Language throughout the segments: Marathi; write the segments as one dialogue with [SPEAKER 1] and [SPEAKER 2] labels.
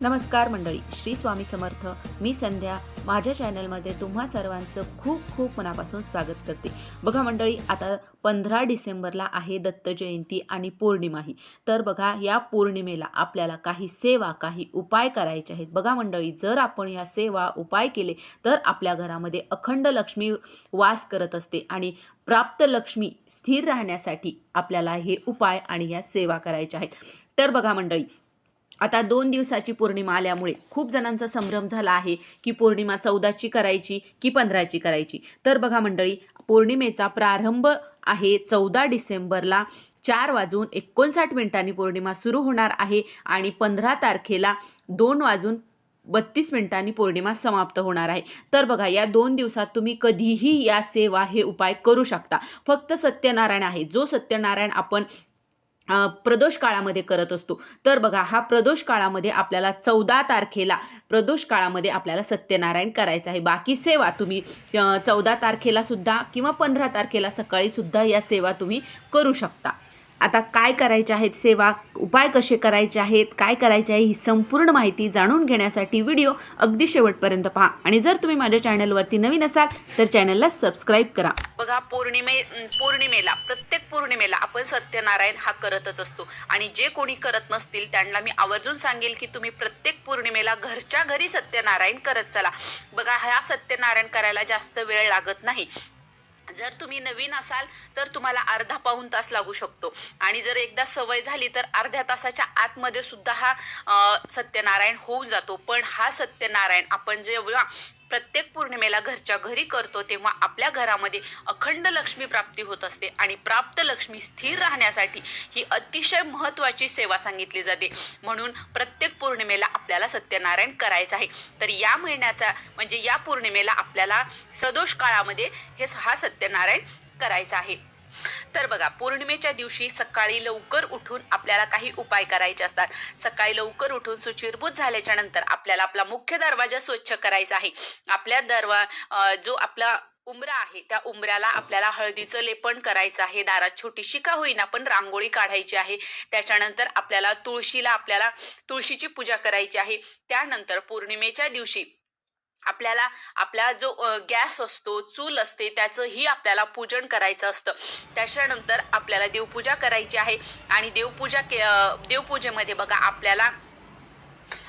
[SPEAKER 1] नमस्कार मंडळी श्री स्वामी समर्थ. मी संध्या. माझ्या चॅनलमध्ये तुम्हा सर्वांचं खूप खूप मनापासून स्वागत करते. बघा मंडळी आता पंधरा डिसेंबरला आहे दत्त जयंती आणि पौर्णिमाही. तर बघा या पौर्णिमेला आपल्याला काही सेवा काही उपाय करायचे आहेत. बघा मंडळी जर आपण ह्या सेवा उपाय केले तर आपल्या घरामध्ये अखंड लक्ष्मी वास करत असते आणि प्राप्त लक्ष्मी स्थिर राहण्यासाठी आपल्याला हे उपाय आणि ह्या सेवा करायच्या आहेत. तर बघा मंडळी आता दोन दिवसाची पौर्णिमा आल्यामुळे खूप जणांचा संभ्रम झाला आहे की पौर्णिमा चौदाची करायची की पंधराची करायची. तर बघा मंडळी पौर्णिमेचा प्रारंभ आहे चौदा डिसेंबरला चार वाजून एकोणसाठ मिनिटांनी पौर्णिमा सुरू होणार आहे आणि पंधरा तारखेला दोन वाजून बत्तीस मिनिटांनी पौर्णिमा समाप्त होणार आहे. तर बघा या दोन दिवसात तुम्ही कधीही या सेवा हे उपाय करू शकता. फक्त सत्यनारायण आहे. जो सत्यनारायण आपण प्रदोष काळामध्ये करत असतो. तर बघा हा प्रदोष काळामध्ये आपल्याला चौदा तारखेला प्रदोष काळामध्ये आपल्याला सत्यनारायण करायचं आहे. बाकी सेवा तुम्ही चौदा तारखेला सुद्धा किंवा पंधरा तारखेला सकाळी सुद्धा या सेवा तुम्ही करू शकता. आता काय करायचे आहेत सेवा उपाय कसे करायचे आहेत काय करायचे आहे ही संपूर्ण माहिती जाणून घेण्यासाठी व्हिडिओ अगदी शेवटपर्यंत पहा. आणि जर तुम्ही माझ्या चॅनलवरती नवीन असाल तर चॅनलला सबस्क्राईब करा.
[SPEAKER 2] बघा पौर्णिमे पौर्णिमेला प्रत्येक पौर्णिमेला आपण सत्यनारायण हा करतच असतो. आणि जे कोणी करत नसतील त्यांना मी आवर्जून सांगेल की तुम्ही प्रत्येक पौर्णिमेला घरच्या घरी सत्यनारायण करत चला. बघा हा सत्यनारायण करायला जास्त वेळ लागत नाही. जर तुम्ही नवीन असाल तर तुम्हाला अर्धा पाऊण तास लागू शकतो. आणि जर एकदा सवय झाली तर अर्ध्या तासाच्या आतमध्ये सुद्धा हा सत्यनारायण होऊन जातो. पण हा सत्यनारायण आपण जेव्हा प्रत्येक पौर्णिमेला घरच्या घरी करतो तेव्हा आपल्या घरामध्ये अखंड लक्ष्मी प्राप्ती होत असते आणि प्राप्त लक्ष्मी स्थिर राहण्यासाठी ही अतिशय महत्वाची सेवा सांगितली जाते. म्हणून प्रत्येक पौर्णिमेला आपल्याला सत्यनारायण करायचं आहे. तर या महिन्याचा म्हणजे या पौर्णिमेला आपल्याला सदोष काळामध्ये हे हा सत्यनारायण करायचा आहे. तर बघा पौर्णिमेच्या दिवशी सकाळी लवकर उठून आपल्याला काही उपाय करायचे असतात. सकाळी लवकर उठून सुचिरभूत झाल्याच्यानंतर आपल्याला आपला मुख्य दरवाजा स्वच्छ करायचा आहे. आपल्या दरवा जो आपला उमरा आहे त्या उंबऱ्याला आपल्याला हळदीचं लेपन करायचं आहे. दारात छोटीशी का होईना पण रांगोळी काढायची आहे. त्याच्यानंतर आपल्याला तुळशीला आपल्याला तुळशीची पूजा करायची आहे. त्यानंतर पौर्णिमेच्या दिवशी आपल्याला आपला जो गॅस असतो चूल असते त्याचंही आपल्याला पूजन करायचं असतं. त्याच्यानंतर आपल्याला देवपूजा करायची आहे. आणि देवपूजा के देवपूजेमध्ये बघा आपल्याला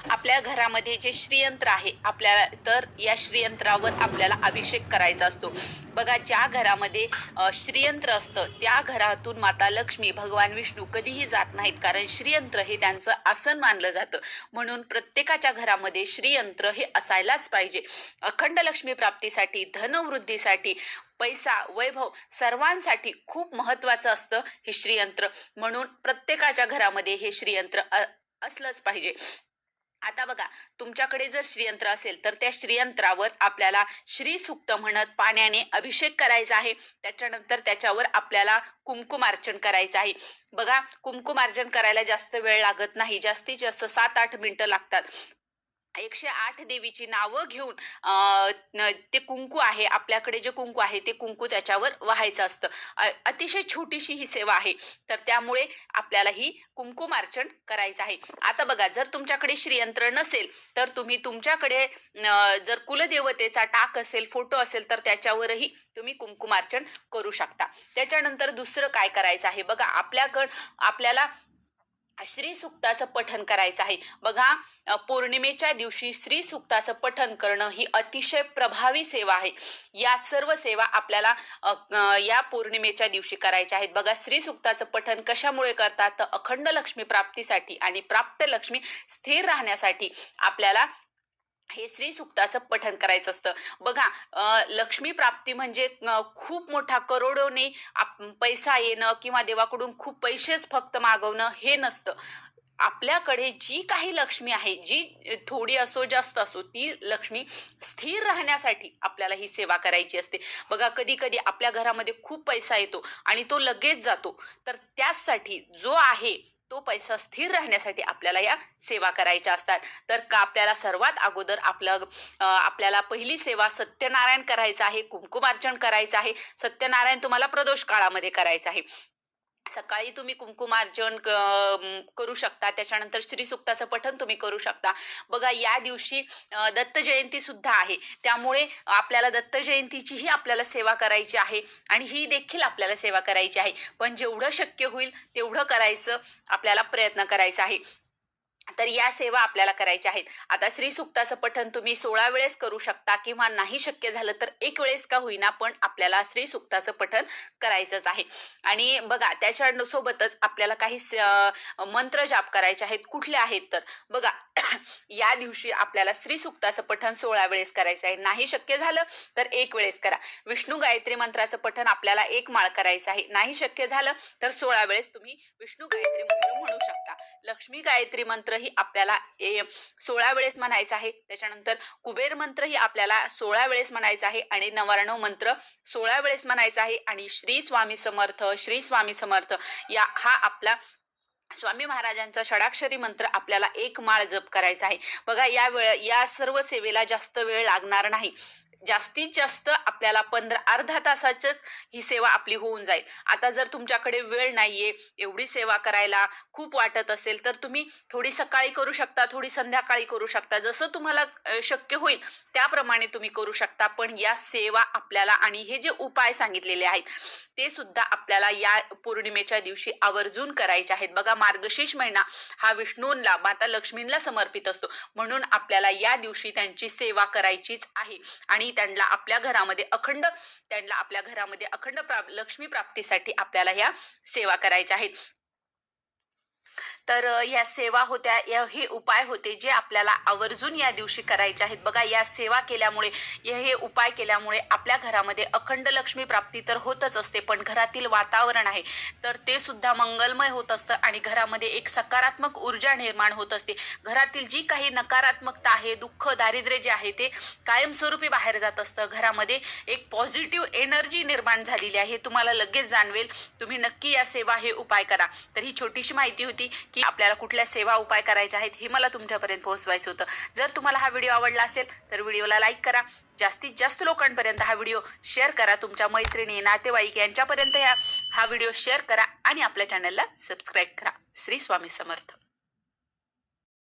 [SPEAKER 2] आपल्या घरामध्ये जे श्रीयंत्र आहे आपल्याला तर या श्रीयंत्रावर आपल्याला अभिषेक करायचा असतो. बघा ज्या घरामध्ये श्रीयंत्र असतं त्या घरातून माता लक्ष्मी भगवान विष्णू कधीही जात नाहीत. कारण श्रीयंत्र हे त्यांचं आसन मानलं जातं. म्हणून प्रत्येकाच्या घरामध्ये श्रीयंत्र हे असायलाच पाहिजे. अखंड लक्ष्मी प्राप्तीसाठी धनवृद्धीसाठी पैसा वैभव सर्वांसाठी खूप महत्वाचं असतं हे श्रीयंत्र. म्हणून प्रत्येकाच्या घरामध्ये हे श्रीयंत्र असलंच पाहिजे. आता बघा तुमच्याकडे जर श्रीयंत्र असेल तर त्या श्रीयंत्रावर आपल्याला श्री सुक्त म्हणत पाण्याने अभिषेक करायचा आहे. त्याच्यानंतर त्याच्यावर आपल्याला कुंकुमार्चन करायचं आहे. बघा कुंकुमार्चन करायला जास्त वेळ लागत नाही. जास्तीत जास्त सात आठ मिनिटं लागतात. एकशे आठ देवीची नावं घेऊन ते कुंकू आहे आपल्याकडे जे कुंकू आहे ते कुंकू त्याच्यावर वाहायचं असतं. अ- अतिशय छोटीशी ही सेवा आहे. तर त्यामुळे आपल्याला ही कुंकुमार्चन करायचं आहे. आता बघा जर तुमच्याकडे श्रीयंत्र नसेल तर तुम्ही तुमच्याकडे जर कुलदेवतेचा टाक असेल फोटो असेल तर त्याच्यावरही तुम्ही कुंकुमार्चन करू शकता. त्याच्यानंतर दुसरं काय करायचं आहे? बघा आपल्याकड आपल्याला श्री सुक्ताचं पठन करायचं आहे. बघा पौर्णिमेच्या दिवशी श्री सुक्ताचं पठन करणं ही अतिशय प्रभावी सेवा आहे. या सर्व सेवा आपल्याला या पौर्णिमेच्या दिवशी करायच्या आहेत. बघा श्री सुक्ताचं पठन कशामुळे करतात? तर अखंड लक्ष्मी प्राप्तीसाठी आणि प्राप्त लक्ष्मी स्थिर राहण्यासाठी आपल्याला हे श्री सुक्ताचं पठन करायचं असतं. बघा लक्ष्मी प्राप्ती म्हणजे खूप मोठा करोडोने आप- पैसा येणं किंवा देवाकडून खूप पैसेच फक्त मागवणं हे नसतं. आपल्याकडे जी काही लक्ष्मी आहे जी थोडी असो जास्त असो ती लक्ष्मी स्थिर राहण्यासाठी आपल्याला ही सेवा करायची असते. बघा कधी कधी आपल्या घरामध्ये खूप पैसा येतो आणि तो लगेच जातो. तर त्याचसाठी जो आहे तो पैसा स्थिर राहण्यासाठी आपल्याला या सेवा करायच्या असतात. तर का आपल्याला सर्वात अगोदर आपलं आपल्याला पहिली सेवा सत्यनारायण करायचा आहे कुंकुमार्चन करायचं आहे सत्यनारायण तुम्हाला प्रदोष काळामध्ये करायचं आहे. सकाळी तुम्ही कुंकुमार्जन करू शकता. त्याच्यानंतर श्रीसुक्ताचं पठण तुम्ही करू शकता. बघा या दिवशी दत्त जयंती सुद्धा आहे. त्यामुळे आपल्याला दत्त जयंतीचीही आपल्याला सेवा करायची आहे आणि ही देखील आपल्याला सेवा करायची आहे. पण जेवढं शक्य होईल तेवढं करायचं आपल्याला प्रयत्न करायचा आहे. तर या सेवा आपल्याला करायच्या आहेत. आता श्री सुक्ताचं पठण तुम्ही सोळा वेळेस करू शकता किंवा नाही शक्य झालं तर एक वेळेस का होईना पण आपल्याला श्री सुक्ताचं पठण करायचंच आहे. आणि बघा त्याच्या सोबतच आपल्याला काही मंत्र जाप करायचे आहेत. कुठले आहेत तर? बघा या दिवशी आपल्याला श्री सुक्ताचं पठण सोळा वेळेस करायचं आहे. नाही शक्य झालं तर एक वेळेस करा. विष्णू गायत्री मंत्राचं पठण आपल्याला एक माळ करायचं आहे. नाही शक्य झालं तर सोळा वेळेस तुम्ही विष्णू गायत्री मंत्र म्हणू शकता. लक्ष्मी गायत्री मंत्र ही आपल्याला सोळा वेळेस म्हणायचा आहे. त्याच्यानंतर कुबेर मंत्र ही आपल्याला सोळा वेळेस म्हणायचा आहे आणि नवारणव मंत्र सोळा वेळेस म्हणायचा आहे. आणि श्री स्वामी समर्थ श्री स्वामी समर्थ या हा आपला स्वामी महाराजांचा षडाक्षरी मंत्र आपल्याला एक माळ जप करायचा आहे. बघा या वेळ या सर्व सेवेला जास्त वेळ लागणार नाही. जास्तीत जास्त आपल्याला पंधरा अर्धा तासाचंच ही सेवा आपली होऊन जाईल. आता जर तुमच्याकडे वेळ नाहीये एवढी सेवा करायला खूप वाटत असेल तर तुम्ही थोडी सकाळी करू शकता थोडी संध्याकाळी करू शकता. जसं तुम्हाला शक्य होईल त्याप्रमाणे तुम्ही करू शकता. पण या सेवा आपल्याला आणि हे जे उपाय सांगितलेले आहेत ते सुद्धा आपल्याला या पौर्णिमेच्या दिवशी आवर्जून करायचे आहेत. बघा मार्गशीर्ष महिना हा विष्णूंना माता लक्ष्मींना समर्पित असतो. म्हणून आपल्याला या दिवशी त्यांची सेवा करायचीच आहे. आणि त्यांना आपल्या घरामध्ये अखंड त्यांना आपल्या घरामध्ये अखंड प्रा लक्ष्मी प्राप्तीसाठी आपल्याला ह्या सेवा करायच्या आहेत. तर या सेवा होत्या या हे उपाय होते जे आपल्याला आवर्जून या दिवशी करायचे आहेत. बघा या सेवा केल्यामुळे हे उपाय केल्यामुळे आपल्या घरामध्ये अखंड लक्ष्मी प्राप्ती तर होतच असते पण घरातील वातावरण आहे. तर ते सुद्धा मंगलमय होत असतं आणि घरामध्ये एक सकारात्मक ऊर्जा निर्माण होत असते. घरातील जी काही नकारात्मकता आहे दुःख दारिद्र्य जे आहे ते कायमस्वरूपी बाहेर जात असतं. घरामध्ये एक पॉझिटिव्ह एनर्जी निर्माण झालेली आहे. तुम्हाला लगेच जाणवेल. तुम्ही नक्की या सेवा हे उपाय करा. तर ही छोटीशी माहिती होती की आपल्याला कुठल्या सेवा उपाय करायचे आहेत हे मला तुमच्यापर्यंत पोहोचवायचं होतं. जर तुम्हाला हा व्हिडिओ आवडला असेल तर व्हिडिओला लाईक करा. जास्तीत जास्त लोकांपर्यंत हा व्हिडिओ शेअर करा. तुमच्या मैत्रिणी नातेवाईक यांच्यापर्यंत या हा व्हिडिओ शेअर करा आणि आपल्या चॅनलला सबस्क्राईब करा. श्री स्वामी समर्थ.